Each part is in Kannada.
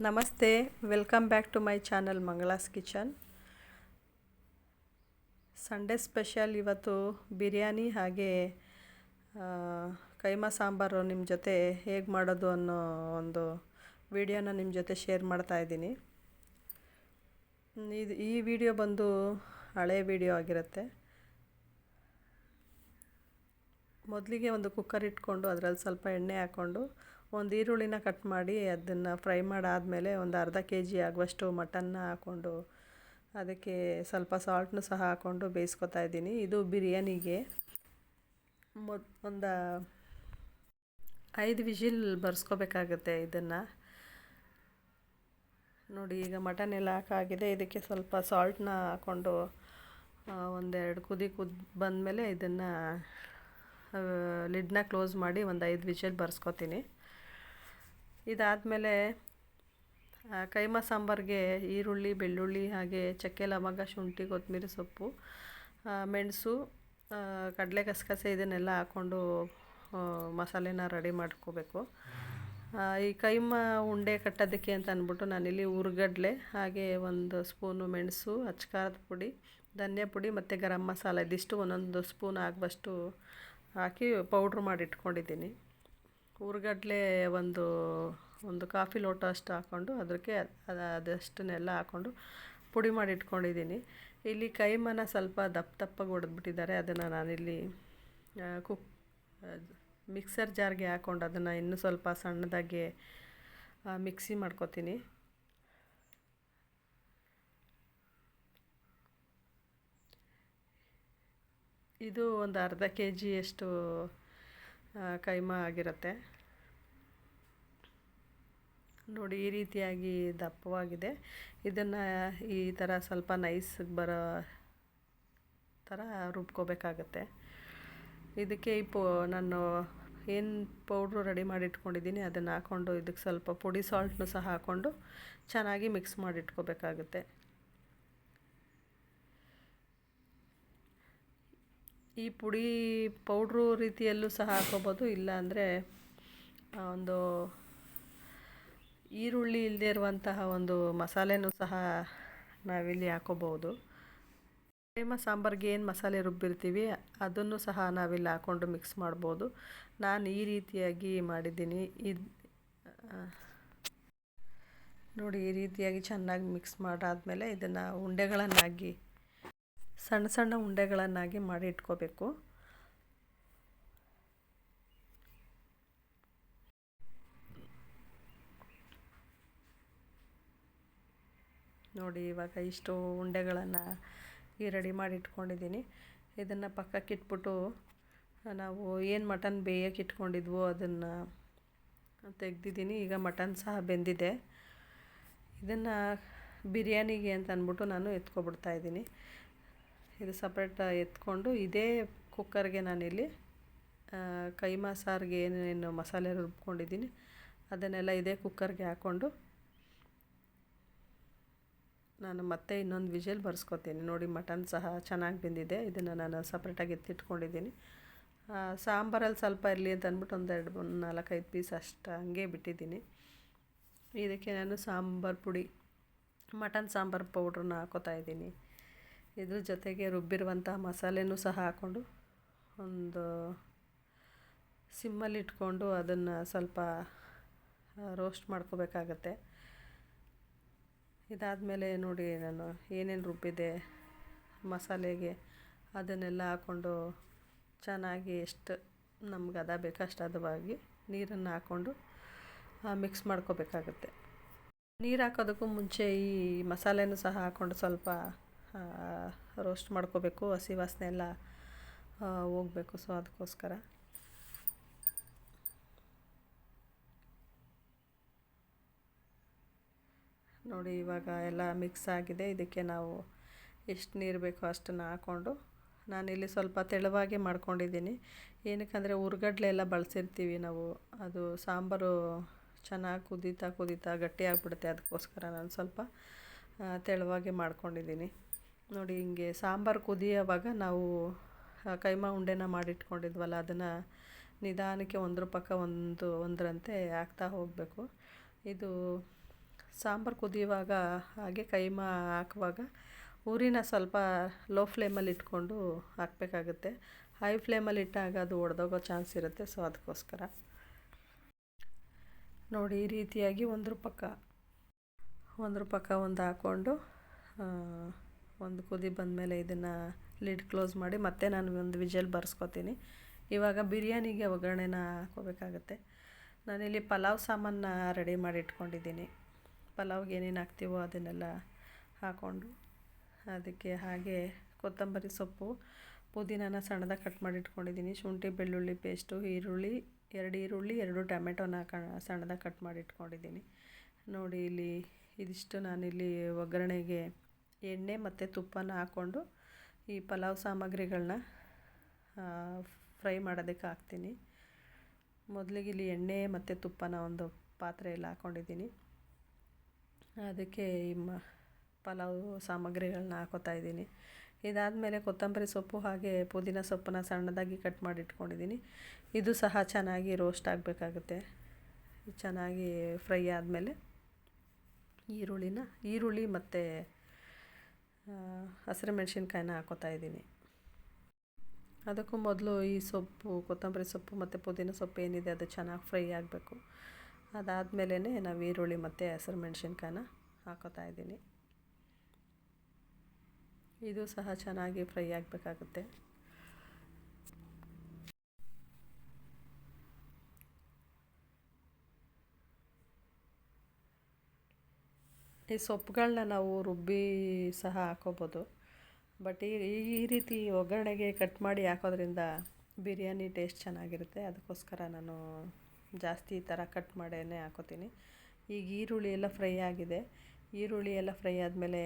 ನಮಸ್ತೆ welcome back to my channel Mangala's kitchen Sunday special ಇವತ್ತು ಬಿರಿಯಾನಿ ಹಾಗೆ ಕೈಮಾ ಸಾಂಬಾರು ನಿಮ್ಮ ಜೊತೆ ಹೇಗೆ ಮಾಡೋದು ಅನ್ನೋ ಒಂದು ವಿಡಿಯೋನ ನಿಮ್ಮ ಜೊತೆ ಶೇರ್ ಮಾಡ್ತಾ ಇದ್ದೀನಿ. ಇದು, ಈ ವಿಡಿಯೋ ಬಂದು ಹಳೆ ವಿಡಿಯೋ ಆಗಿರುತ್ತೆ. ಮೊದಲಿಗೆ ಒಂದು ಕುಕ್ಕರ್ ಇಟ್ಕೊಂಡು ಅದರಲ್ಲಿ ಸ್ವಲ್ಪ ಎಣ್ಣೆ ಹಾಕ್ಕೊಂಡು ಒಂದು ಈರುಳ್ಳಿನ ಕಟ್ ಮಾಡಿ ಅದನ್ನು ಫ್ರೈ ಮಾಡಾದಮೇಲೆ ಒಂದು ಅರ್ಧ ಕೆ ಜಿ ಆಗುವಷ್ಟು ಮಟನ್ನ ಹಾಕ್ಕೊಂಡು ಅದಕ್ಕೆ ಸ್ವಲ್ಪ ಸಾಲ್ಟ್ನು ಸಹ ಹಾಕ್ಕೊಂಡು ಬೇಯಿಸ್ಕೊತಾ ಇದ್ದೀನಿ. ಇದು ಬಿರಿಯಾನಿಗೆ. ಮೊದ್ ಒಂದು ಐದು ವಿಜಿಲ್ ಬರ್ಸ್ಕೋಬೇಕಾಗುತ್ತೆ ಇದನ್ನು. ನೋಡಿ, ಈಗ ಮಟನ್ ಎಲ್ಲ ಹಾಕಾಗಿದೆ. ಇದಕ್ಕೆ ಸ್ವಲ್ಪ ಸಾಲ್ಟ್ನ ಹಾಕ್ಕೊಂಡು ಒಂದೆರಡು ಕುದಿ ಕುದ್ ಬಂದಮೇಲೆ ಇದನ್ನು ಲಿಡ್ನ ಕ್ಲೋಸ್ ಮಾಡಿ ಒಂದು ಐದು ವಿಷಲ್ ಬರ್ಸ್ಕೊತೀನಿ. ಇದಾದಮೇಲೆ ಕೈಮ ಸಾಂಬಾರಿಗೆ ಈರುಳ್ಳಿ, ಬೆಳ್ಳುಳ್ಳಿ, ಹಾಗೆ ಚಕ್ಕೆ, ಲವಂಗ, ಶುಂಠಿ ಕೊತ್ತಂಬರಿ ಸೊಪ್ಪು ಮೆಣಸು ಕಡಲೆ ಗಸಗಸೆ ಇದನ್ನೆಲ್ಲ ಹಾಕ್ಕೊಂಡು ಮಸಾಲೆನ ರೆಡಿ ಮಾಡ್ಕೋಬೇಕು. ಈ ಕೈಮ ಉಂಡೆ ಕಟ್ಟೋದಕ್ಕೆ ಅಂತ ಅಂದ್ಬಿಟ್ಟು ನಾನಿಲ್ಲಿ ಉರ್ಗಡ್ಲೆ, ಹಾಗೆ ಒಂದು ಸ್ಪೂನು ಮೆಣಸು, ಅಚ್ಕಾರದ ಪುಡಿ, ಧನಿಯಾ ಪುಡಿ ಮತ್ತು ಗರಂ ಮಸಾಲ, ಇದಿಷ್ಟು ಒಂದೊಂದು ಸ್ಪೂನ್ ಆಗುವಷ್ಟು ಹಾಕಿ ಪೌಡ್ರ್ ಮಾಡಿ ಇಟ್ಕೊಂಡಿದ್ದೀನಿ ಉರ್ಗಡ್ಲೆ ಒಂದು ಒಂದು ಕಾಫಿ ಲೋಟ ಅಷ್ಟು ಹಾಕ್ಕೊಂಡು ಅದಕ್ಕೆ ಅದು, ಅದಷ್ಟನ್ನೆಲ್ಲ ಹಾಕ್ಕೊಂಡು ಪುಡಿ ಮಾಡಿ ಇಟ್ಕೊಂಡಿದ್ದೀನಿ. ಇಲ್ಲಿ ಕೈಮನ ಸ್ವಲ್ಪ ದಪ್ಪ ದಪ್ಪಗೆ ಹೊಡೆದ್ಬಿಟ್ಟಿದ್ದಾರೆ ಅದನ್ನು ನಾನಿಲ್ಲಿ ಕುಕ್ ಮಿಕ್ಸರ್ ಜಾರ್ಗೆ ಹಾಕ್ಕೊಂಡು ಅದನ್ನು ಇನ್ನೂ ಸ್ವಲ್ಪ ಸಣ್ಣದಾಗಿ ಮಿಕ್ಸಿ ಮಾಡ್ಕೊತೀನಿ. ಇದು ಒಂದು ಅರ್ಧ ಕೆ ಜಿಯಷ್ಟು ಕೈಮ ಆಗಿರುತ್ತೆ. ನೋಡಿ ಈ ರೀತಿಯಾಗಿ ದಪ್ಪವಾಗಿದೆ. ಇದನ್ನು ಈ ಥರ ಸ್ವಲ್ಪ ನೈಸ್ಗೆ ಬರೋ ಥರ ರುಬ್ಕೋಬೇಕಾಗತ್ತೆ. ಇದಕ್ಕೆ ಈ ಪೋ, ನಾನು ಏನು ಪೌಡ್ರು ರೆಡಿ ಮಾಡಿ ಇಟ್ಕೊಂಡಿದ್ದೀನಿ ಅದನ್ನು ಹಾಕ್ಕೊಂಡು ಇದಕ್ಕೆ ಸ್ವಲ್ಪ ಪುಡಿ ಸಾಲ್ಟ್ನು ಸಹ ಹಾಕ್ಕೊಂಡು ಚೆನ್ನಾಗಿ ಮಿಕ್ಸ್ ಮಾಡಿ ಇಟ್ಕೋಬೇಕಾಗುತ್ತೆ ಈ ಪುಡಿ ಪೌಡ್ರು ರೀತಿಯಲ್ಲೂ ಸಹ ಹಾಕೋಬೋದು ಇಲ್ಲ ಅಂದರೆ ಒಂದು ಈರುಳ್ಳಿ ಇಲ್ಲದೆ ಇರುವಂತಹ ಒಂದು ಮಸಾಲೆನೂ ಸಹ ನಾವಿಲ್ಲಿ ಹಾಕೋಬಹುದು. ಕೈಮ ಸಾಂಬಾರ್ಗೆ ಏನು ಮಸಾಲೆ ರುಬ್ಬಿರ್ತೀವಿ, ಅದನ್ನು ಸಹ ನಾವಿಲ್ಲಿ ಹಾಕ್ಕೊಂಡು ಮಿಕ್ಸ್ ಮಾಡ್ಬೋದು. ನಾನು ಈ ರೀತಿಯಾಗಿ ಮಾಡಿದ್ದೀನಿ. ಇದು ನೋಡಿ ಈ ರೀತಿಯಾಗಿ ಚೆನ್ನಾಗಿ ಮಿಕ್ಸ್ ಮಾಡಾದಮೇಲೆ ಇದನ್ನು ಉಂಡೆಗಳನ್ನಾಗಿ, ಸಣ್ಣ ಸಣ್ಣ ಉಂಡೆಗಳನ್ನಾಗಿ ಮಾಡಿ ಇಟ್ಕೋಬೇಕು. ನೋಡಿ ಇವಾಗ ಇಷ್ಟು ಉಂಡೆಗಳನ್ನು ಈ ರೆಡಿ ಮಾಡಿ ಇಟ್ಕೊಂಡಿದ್ದೀನಿ. ಇದನ್ನು ಪಕ್ಕಕ್ಕೆ ಇಟ್ಬಿಟ್ಟು ನಾವು ಏನು ಮಟನ್ ಬೇಯಕ್ಕೆ ಇಟ್ಕೊಂಡಿದ್ವೋ ಅದನ್ನು ತೆಗ್ದಿದ್ದೀನಿ. ಈಗ ಮಟನ್ ಸಹ ಬೆಂದಿದೆ. ಇದನ್ನು ಬಿರಿಯಾನಿಗೆ ಅಂತ ಅಂದ್ಬಿಟ್ಟು ನಾನು ಎತ್ಕೊಬಿಡ್ತಾ ಇದ್ದೀನಿ. ಇದು ಸಪ್ರೇಟ್ ಎತ್ಕೊಂಡು, ಇದೇ ಕುಕ್ಕರ್ಗೆ ನಾನಿಲ್ಲಿ ಕೈಮಾ ಸಾರಿಗೆ ಏನೇನು ಮಸಾಲೆ ರುಬ್ಕೊಂಡಿದ್ದೀನಿ. ಅದನ್ನೆಲ್ಲ ಇದೇ ಕುಕ್ಕರ್ಗೆ ಹಾಕ್ಕೊಂಡು ನಾನು ಮತ್ತೆ ಇನ್ನೊಂದು ವಿಷಲ್ ಬರ್ಸ್ಕೊತೀನಿ. ನೋಡಿ, ಮಟನ್ ಸಹ ಚೆನ್ನಾಗಿ ಬೆಂದಿದೆ. ಇದನ್ನು ನಾನು ಸಪ್ರೇಟಾಗಿ ಎತ್ತಿಟ್ಕೊಂಡಿದ್ದೀನಿ. ಸಾಂಬಾರಲ್ಲಿ ಸ್ವಲ್ಪ ಇರಲಿ ಅಂತ ಅಂದ್ಬಿಟ್ಟು ಒಂದೆರಡು ಒಂದು ನಾಲ್ಕೈದು ಪೀಸ್ ಅಷ್ಟು ಹಂಗೆ ಬಿಟ್ಟಿದ್ದೀನಿ. ಇದಕ್ಕೆ ನಾನು ಸಾಂಬಾರು ಪುಡಿ, ಮಟನ್ ಸಾಂಬಾರು ಪೌಡ್ರನ್ನ ಹಾಕೋತಾ ಇದ್ದೀನಿ. ಇದ್ರ ಜೊತೆಗೆ ರುಬ್ಬಿರುವಂಥ ಮಸಾಲೆನೂ ಸಹ ಹಾಕ್ಕೊಂಡು ಒಂದು ಸಿಮ್ಮಲ್ಲಿ ಇಟ್ಕೊಂಡು ಅದನ್ನು ಸ್ವಲ್ಪ ರೋಸ್ಟ್ ಮಾಡ್ಕೋಬೇಕಾಗತ್ತೆ. ಇದಾದಮೇಲೆ ನೋಡಿ ನಾನು ಏನೇನು ರುಬ್ಬಿದೆ, ಮಸಾಲೆಗೆ ಅದನ್ನೆಲ್ಲ ಹಾಕ್ಕೊಂಡು ಚೆನ್ನಾಗಿ ಎಷ್ಟು ನಮ್ಗೆ ಅದ ಬೇಕಷ್ಟು ಹದವಾಗಿ ನೀರನ್ನು ಹಾಕ್ಕೊಂಡು ಮಿಕ್ಸ್ ಮಾಡ್ಕೋಬೇಕಾಗತ್ತೆ. ನೀರು ಹಾಕೋದಕ್ಕೂ ಮುಂಚೆ ಈ ಮಸಾಲೆನೂ ಸಹ ಹಾಕ್ಕೊಂಡು ಸ್ವಲ್ಪ ರೋಸ್ಟ್ ಮಾಡ್ಕೋಬೇಕು, ಹಸಿ ವಾಸನೆ ಎಲ್ಲ ಹೋಗಬೇಕು. ಸೊ ಅದಕ್ಕೋಸ್ಕರ. ನೋಡಿ, ಇವಾಗ ಎಲ್ಲ ಮಿಕ್ಸ್ ಆಗಿದೆ. ಇದಕ್ಕೆ ನಾವು ಎಷ್ಟು ನೀರು ಬೇಕೋ ಅಷ್ಟನ್ನು ಹಾಕ್ಕೊಂಡು ನಾನಿಲ್ಲಿ ಸ್ವಲ್ಪ ತೆಳುವಾಗೆ ಮಾಡ್ಕೊಂಡಿದ್ದೀನಿ. ಏನಕ್ಕಂದರೆ ಉರ್ಗಡ್ಲೆ ಎಲ್ಲ ಬಳಸಿರ್ತೀವಿ ನಾವು. ಅದು ಸಾಂಬಾರು ಚೆನ್ನಾಗಿ ಕುದೀತಾ ಕುದೀತಾ ಗಟ್ಟಿ ಆಗಿಬಿಡುತ್ತೆ. ಅದಕ್ಕೋಸ್ಕರ ನಾನು ಸ್ವಲ್ಪ ತೆಳುವಾಗಿ ಮಾಡ್ಕೊಂಡಿದ್ದೀನಿ. ನೋಡಿ, ಹಿಂಗೆ ಸಾಂಬಾರು ಕುದಿಯೋವಾಗ ನಾವು ಕೈಮಾ ಉಂಡೆನ ಮಾಡಿಟ್ಕೊಂಡಿದ್ವಲ್ಲ, ಅದನ್ನು ನಿಧಾನಕ್ಕೆ ಒಂದ್ರ ಪಕ್ಕ ಒಂದು, ಒಂದರಂತೆ ಹಾಕ್ತಾ ಹೋಗಬೇಕು. ಇದು ಸಾಂಬಾರು ಕುದಿಯುವಾಗ ಹಾಗೆ ಕೈಮಾ ಹಾಕುವಾಗ ಊರಿನ ಸ್ವಲ್ಪ ಲೋ ಫ್ಲೇಮಲ್ಲಿ ಇಟ್ಕೊಂಡು ಹಾಕಬೇಕಾಗುತ್ತೆ. ಹೈ ಫ್ಲೇಮಲ್ಲಿ ಇಟ್ಟಾಗ ಅದು ಒಡೆದೋಗೋ ಚಾನ್ಸ್ ಇರುತ್ತೆ. ಸೊ ಅದಕ್ಕೋಸ್ಕರ. ನೋಡಿ, ಈ ರೀತಿಯಾಗಿ ಒಂದ್ರ ಪಕ್ಕ ಒಂದ್ರ ಪಕ್ಕ ಒಂದು ಹಾಕ್ಕೊಂಡು ಒಂದು ಕುದಿ ಬಂದಮೇಲೆ ಇದನ್ನು ಲಿಡ್ ಕ್ಲೋಸ್ ಮಾಡಿ ಮತ್ತೆ ನಾನು ಒಂದು ವಿಜಲ್ ಬರ್ಸ್ಕೊತೀನಿ. ಇವಾಗ ಬಿರಿಯಾನಿಗೆ ಒಗ್ಗರಣೆನ ಹಾಕೋಬೇಕಾಗತ್ತೆ ನಾನಿಲ್ಲಿ ಪಲಾವ್ ಸಾಮಾನನ್ನ ರೆಡಿ ಮಾಡಿ ಇಟ್ಕೊಂಡಿದ್ದೀನಿ. ಪಲಾವ್ಗೆ ಏನೇನು ಹಾಕ್ತೀವೋ ಅದನ್ನೆಲ್ಲ ಹಾಕ್ಕೊಂಡು ಅದಕ್ಕೆ ಹಾಗೆ ಕೊತ್ತಂಬರಿ ಸೊಪ್ಪು, ಪುದೀನಾನ ಸಣ್ಣದಾಗಿ ಕಟ್ ಮಾಡಿ ಇಟ್ಕೊಂಡಿದ್ದೀನಿ ಶುಂಠಿ, ಬೆಳ್ಳುಳ್ಳಿ ಪೇಸ್ಟು ಈರುಳ್ಳಿ, ಎರಡು ಈರುಳ್ಳಿ, ಎರಡು ಟೊಮೆಟೊನ ಕ, ಸಣ್ಣದಾಗಿ ಕಟ್ ಮಾಡಿ ಇಟ್ಕೊಂಡಿದ್ದೀನಿ ನೋಡಿ ಇಲ್ಲಿ ಇದಿಷ್ಟು ನಾನಿಲ್ಲಿ ಒಗ್ಗರಣೆಗೆ ಎಣ್ಣೆ ಮತ್ತು ತುಪ್ಪನ ಹಾಕ್ಕೊಂಡು ಈ ಪಲಾವ್ ಸಾಮಗ್ರಿಗಳನ್ನ ಫ್ರೈ ಮಾಡೋದಕ್ಕೆ ಹಾಕ್ತೀನಿ. ಮೊದಲಿಗೆ ಇಲ್ಲಿ ಎಣ್ಣೆ ಮತ್ತು ತುಪ್ಪನ ಒಂದು ಪಾತ್ರೆಯಲ್ಲಿ ಹಾಕ್ಕೊಂಡಿದ್ದೀನಿ ಅದಕ್ಕೆ ಈ ಮ ಪಲಾವ್ ಸಾಮಗ್ರಿಗಳನ್ನ ಹಾಕೋತಾ ಇದ್ದೀನಿ. ಇದಾದಮೇಲೆ ಕೊತ್ತಂಬರಿ ಸೊಪ್ಪು ಹಾಗೆ ಪುದೀನ ಸೊಪ್ಪನ್ನ ಸಣ್ಣದಾಗಿ ಕಟ್ ಮಾಡಿ ಇಟ್ಕೊಂಡಿದ್ದೀನಿ ಇದು ಸಹ ಚೆನ್ನಾಗಿ ರೋಸ್ಟ್ ಆಗಬೇಕಾಗುತ್ತೆ. ಚೆನ್ನಾಗಿ ಫ್ರೈ ಆದಮೇಲೆ ಈರುಳ್ಳಿನ, ಈರುಳ್ಳಿ ಮತ್ತು ಹಸಿರು ಮೆಣಸಿನ್ಕಾಯಿನ ಹಾಕೋತಾ ಇದ್ದೀನಿ. ಅದಕ್ಕೂ ಮೊದಲು ಈ ಸೊಪ್ಪು, ಕೊತ್ತಂಬರಿ ಸೊಪ್ಪು ಮತ್ತು ಪುದೀನ ಸೊಪ್ಪು ಏನಿದೆ ಅದು ಚೆನ್ನಾಗಿ ಫ್ರೈ ಆಗಬೇಕು. ಅದಾದಮೇಲೆ ನಾವು ಈರುಳ್ಳಿ ಮತ್ತು ಹಸಿರು ಮೆಣಸಿನ್ಕಾಯನ್ನ ಹಾಕೋತಾ ಇದ್ದೀನಿ. ಇದು ಸಹ ಚೆನ್ನಾಗಿ ಫ್ರೈ ಆಗಬೇಕಾಗುತ್ತೆ. ಈ ಸೊಪ್ಪುಗಳನ್ನ ನಾವು ರುಬ್ಬಿ ಸಹ ಹಾಕೋಬೋದು. ಬಟ್ ಈ ಈ ರೀತಿ ಒಗ್ಗರಣೆಗೆ ಕಟ್ ಮಾಡಿ ಹಾಕೋದ್ರಿಂದ ಬಿರಿಯಾನಿ ಟೇಸ್ಟ್ ಚೆನ್ನಾಗಿರುತ್ತೆ. ಅದಕ್ಕೋಸ್ಕರ ನಾನು ಜಾಸ್ತಿ ಈ ಥರ ಕಟ್ ಮಾಡೇ ಹಾಕೋತೀನಿ. ಈಗ ಈರುಳ್ಳಿ ಎಲ್ಲ ಫ್ರೈ ಆಗಿದೆ. ಈರುಳ್ಳಿ ಎಲ್ಲ ಫ್ರೈ ಆದಮೇಲೆ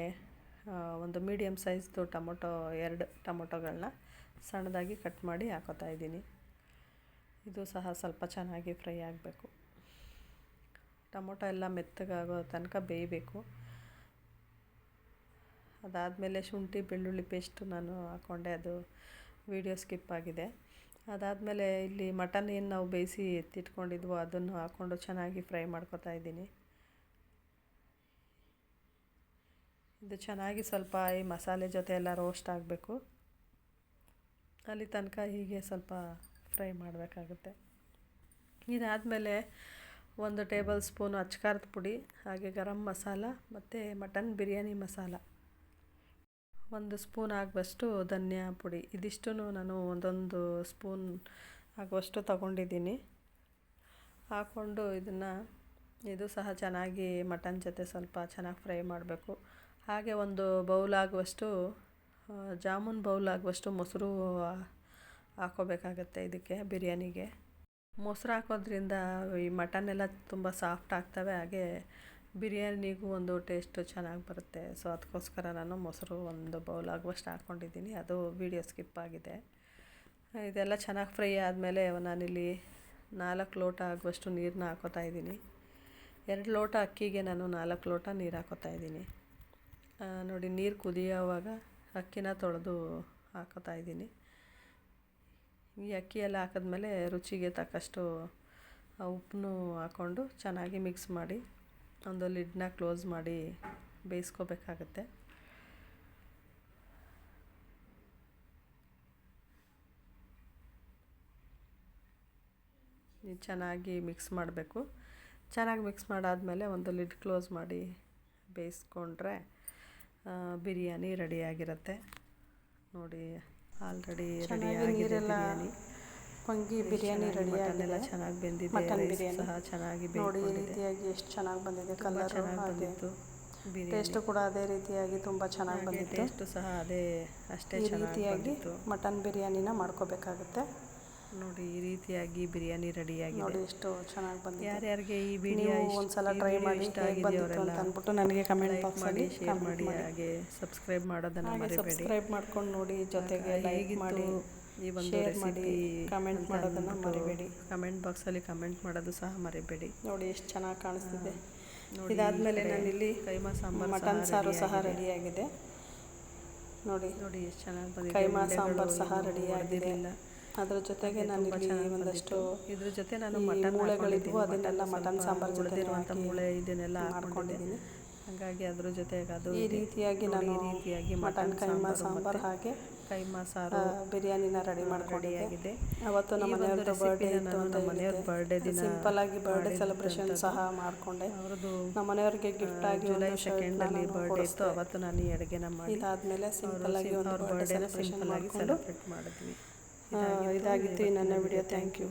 ಒಂದು ಮೀಡಿಯಮ್ ಸೈಜ್ದು ಟೊಮೊಟೊ, ಎರಡು ಟೊಮೊಟೊಗಳನ್ನ ಸಣ್ಣದಾಗಿ ಕಟ್ ಮಾಡಿ ಹಾಕೋತಾ ಇದ್ದೀನಿ. ಇದು ಸಹ ಸ್ವಲ್ಪ ಚೆನ್ನಾಗಿ ಫ್ರೈ ಆಗಬೇಕು. ಟೊಮೊಟೊ ಎಲ್ಲ ಮೆತ್ತಗಾಗೋ ತನಕ ಬೇಯಬೇಕು. ಅದಾದಮೇಲೆ ಶುಂಠಿ, ಬೆಳ್ಳುಳ್ಳಿ ಪೇಸ್ಟ್ ನಾನು ಹಾಕ್ಕೊಂಡೆ ಅದು ವಿಡಿಯೋ ಸ್ಕಿಪ್ ಆಗಿದೆ. ಅದಾದಮೇಲೆ ಇಲ್ಲಿ ಮಟನ್ ಏನು ನಾವು ಬೇಯಿಸಿ ಎತ್ತಿಟ್ಕೊಂಡಿದ್ವು ಅದನ್ನು ಹಾಕ್ಕೊಂಡು ಚೆನ್ನಾಗಿ ಫ್ರೈ ಮಾಡ್ಕೊತಾ ಇದ್ದೀನಿ. ಇದು ಚೆನ್ನಾಗಿ ಸ್ವಲ್ಪ ಈ ಮಸಾಲೆ ಜೊತೆ ಎಲ್ಲ ರೋಸ್ಟ್ ಆಗಬೇಕು. ಅಲ್ಲಿ ತನಕ ಹೀಗೆ ಸ್ವಲ್ಪ ಫ್ರೈ ಮಾಡಬೇಕಾಗುತ್ತೆ. ಇದಾದಮೇಲೆ ಒಂದು ಟೇಬಲ್ ಸ್ಪೂನು ಅಚ್ಕಾರದ ಪುಡಿ, ಹಾಗೆ ಗರಂ ಮಸಾಲ ಮತ್ತು ಮಟನ್ ಬಿರಿಯಾನಿ ಮಸಾಲ. ಒಂದು ಸ್ಪೂನ್ ಆಗುವಷ್ಟು ಧನಿಯಾ ಪುಡಿ. ಇದಿಷ್ಟು ನಾನು ಒಂದೊಂದು ಸ್ಪೂನ್ ಆಗುವಷ್ಟು ತಗೊಂಡಿದ್ದೀನಿ. ಹಾಕ್ಕೊಂಡು ಇದನ್ನು, ಇದು ಸಹ ಚೆನ್ನಾಗಿ ಮಟನ್ ಜೊತೆ ಸ್ವಲ್ಪ ಚೆನ್ನಾಗಿ ಫ್ರೈ ಮಾಡಬೇಕು. ಹಾಗೆ ಒಂದು ಬೌಲ್ ಆಗುವಷ್ಟು ಜಾಮೂನ್ ಬೌಲ್ ಆಗುವಷ್ಟು ಮೊಸರು ಹಾಕೋಬೇಕಾಗತ್ತೆ ಇದಕ್ಕೆ, ಬಿರಿಯಾನಿಗೆ. ಮೊಸರು ಹಾಕೋದ್ರಿಂದ ಈ ಮಟನ್ ಎಲ್ಲ ತುಂಬ ಸಾಫ್ಟ್ ಆಗ್ತವೆ, ಹಾಗೆ ಬಿರಿಯಾನಿಗೂ ಒಂದು ಟೇಸ್ಟು ಚೆನ್ನಾಗಿ ಬರುತ್ತೆ. ಸೊ, ಅದಕ್ಕೋಸ್ಕರ ನಾನು ಮೊಸರು ಒಂದು ಬೌಲ್ ಆಗುವಷ್ಟು ಹಾಕ್ಕೊಂಡಿದ್ದೀನಿ ಅದು ವೀಡಿಯೋ ಸ್ಕಿಪ್ ಆಗಿದೆ. ಇದೆಲ್ಲ ಚೆನ್ನಾಗಿ ಫ್ರೈ ಆದಮೇಲೆ ನಾನಿಲ್ಲಿ ನಾಲ್ಕು ಲೋಟ ಆಗುವಷ್ಟು ನೀರನ್ನ ಹಾಕೋತಾ ಇದ್ದೀನಿ. ಎರಡು ಲೋಟ ಅಕ್ಕಿಗೆ ನಾನು ನಾಲ್ಕು ಲೋಟ ನೀರು ಹಾಕೋತಾ ಇದ್ದೀನಿ. ನೋಡಿ, ನೀರು ಕುದಿಯೋವಾಗ ಅಕ್ಕಿನ ತೊಳೆದು ಹಾಕೋತಾ ಇದ್ದೀನಿ. ಈ ಅಕ್ಕಿ ಎಲ್ಲ ಹಾಕಿದ್ಮೇಲೆ ರುಚಿಗೆ ತಕ್ಕಷ್ಟು ಉಪ್ಪನ್ನು ಹಾಕ್ಕೊಂಡು ಚೆನ್ನಾಗಿ ಮಿಕ್ಸ್ ಮಾಡಿ ಒಂದು ಲಿಡ್ನ ಕ್ಲೋಸ್ ಮಾಡಿ ಬೇಯಿಸ್ಕೋಬೇಕಾಗತ್ತೆ. ಚೆನ್ನಾಗಿ ಮಿಕ್ಸ್ ಮಾಡಬೇಕು. ಚೆನ್ನಾಗಿ ಮಿಕ್ಸ್ ಮಾಡಾದಮೇಲೆ ಒಂದು ಲಿಡ್ ಕ್ಲೋಸ್ ಮಾಡಿ ಬೇಯಿಸ್ಕೊಂಡ್ರೆ ಬಿರಿಯಾನಿ ರೆಡಿಯಾಗಿರುತ್ತೆ ನೋಡಿ ಆಲ್ರೆಡಿ ರೆಡಿಯಾಗಿ ಬಿರಿಯಾನಿ. ಪಂಗಿ ಬಿರಿಯಾನಿ ರೆಡಿ ಆಗಿದೆ. ಚೆನ್ನಾಗಿ ಬೆಂದಿದೆ ಮಟನ್ ಬಿರಿಯಾನಿ. ಸಹ ಚೆನ್ನಾಗಿ ನೋಡಿ ಈ ರೀತಿಯಾಗಿ ಎಷ್ಟು ಚೆನ್ನಾಗಿ ಬಂದಿದೆ ಕಲರ್ ಬಂದಿತ್ತು ಟೇಸ್ಟ್ ಕೂಡ ಅದೇ ರೀತಿಯಾಗಿ ತುಂಬ ಚೆನ್ನಾಗಿ ಬಂದಿತ್ತು. ಟೇಸ್ಟ್ ಸಹ ಅದೇ ಅಷ್ಟೇ ಈ ಚೆನ್ನಾಗಿ ರೀತಿಯಾಗಿ ಬಂದಿತ್ತು. ಮಟನ್ ಬಿರಿಯಾನಿನ ಮಾಡ್ಕೋಬೇಕಾಗುತ್ತೆ. ನೋಡಿ ಈ ರೀತಿಯಾಗಿ ಬಿರಿಯಾನಿ ರೆಡಿಯಾಗಿದೆ ನೋಡಿ ಎಷ್ಟು ಚೆನ್ನಾಗಿ ಬಂದಿದೆ ಯಾರ್ಯಾರಿಗೆ ಈ ವಿಡಿಯೋ ಒಂದ್ಸಲ ಟ್ರೈ ಮಾಡಿ ಇಷ್ಟ ಆಗಿದೆಯವರೆಲ್ಲ ಅಂತ ಅಂದ್ಬಿಟ್ಟು ನನಗೆ ಕಮೆಂಟ್ ಬಾಕ್ಸ್ ಮಾಡಿ ಶೇರ್ ಮಾಡಿ ಹಾಗೆ ಸಬ್ಸ್ಕ್ರೈಬ್ ಮಾಡೋದನ್ನ ಮರಿಬೇಡಿ. ಸಬ್ಸ್ಕ್ರೈಬ್ ಮಾಡ್ಕೊಂಡು ನೋಡಿ ಜೊತೆಗೆ ಲೈಕ್ ಮಾಡಿ. ಈ ಒಂದು ರೆಸಿಪಿ ಕಮೆಂಟ್ ಮಾಡೋದನ್ನು ಮರಿಬೇಡಿ. ಕಮೆಂಟ್ ಬಾಕ್ಸಲ್ಲಿ ಕಮೆಂಟ್ ಮಾಡೋದು ಸಹ ಮರಿಬೇಡಿ. ನೋಡಿ ಎಷ್ಟು ಚೆನ್ನಾಗಿ ಕಾಣಿಸ್ತಿದೆ. ಇದಾದಮೇಲೆ ನಾನಿಲ್ಲಿ ಕೈಮಾ ಸಾಂಬಾರ್ ಮಟನ್ ಸಾರು ಸಹ ರೆಡಿಯಾಗಿದೆ ನೋಡಿ ನೋಡಿ ಎಷ್ಟು ಚೆನ್ನಾಗಿ ಬಂದಿದೆ. ಕೈಮಾ ಸಾಂಬಾರು ಸಹ ರೆಡಿ ಆಗಿದೆ. ಅದರ ಜೊತೆಗೆ ನಾನು ಇಲ್ಲಿ ಒಂದಷ್ಟು ಇದ್ರ ಜೊತೆ ನಾನು ಮಟನ್ ಮೂಳೆಗಳಿದ್ವು ಅದನ್ನೆಲ್ಲ ಮಟನ್ ಸಾಂಬಾರು ಜೊತೆ ಮೂಳೆ ಇದನ್ನೆಲ್ಲ ಹಾಕೊಂಡಿದ್ದೀನಿ ಹಾಗಾಗಿ ಅದ್ರ ಜೊತೆಗೆ ಅದು ಈ ರೀತಿಯಾಗಿ ನಾನು ಈ ರೀತಿಯಾಗಿ ಮಟನ್ ಕೈಮಾ ಸಾಂಬಾರ್ ಹಾಗೆ ಕೈಮಾ ಸಾರು ಬಿರಿಯಾನಿನ ರೆಡಿ ಮಾಡ್ಕೊಂಡಿದ್ದೆ. ಅವತ್ತು ನಮ್ಮ ಮನೆಯವ್ರದ್ದು ಬರ್ಡೇ ಇತ್ತು ಅಂತ ಮನೆಯವ್ರ ಬರ್ಡೇ ದಿನ ಸಿಂಪಲ್ ಆಗಿ ಬರ್ಡೇ ಸೆಲೆಬ್ರೇಷನ್ ಸಹ ಮಾಡ್ಕೊಂಡೆ. ಅವರದು ನಮ್ಮ ಮನೆಯವ್ರಿಗೆ ಗಿಫ್ಟ್ ಆಗಿ ಜುಲೈ ಸೆಕೆಂಡ್ ಅಲ್ಲಿ ಬರ್ಡೇ ಇತ್ತು. ಅವತ್ತು ನಾನು ಈ ಅಡುಗೆನ ಮಾಡಿ ಇದಾದ್ಮೇಲೆ ಸಿಂಪಲ್ ಆಗಿ ಒಂದು ಬರ್ಡೇನ ಸೆಲೆಬ್ರೇಷನ್ ಸಿಂಪಲ್ ಆಗಿ ಸೆಲೆಬ್ರೇಟ್ ಮಾಡಿದ್ವಿ. ಇದಾಗಿತ್ತು ಈ ನನ್ನ ವಿಡಿಯೋ ಥ್ಯಾಂಕ್ ಯು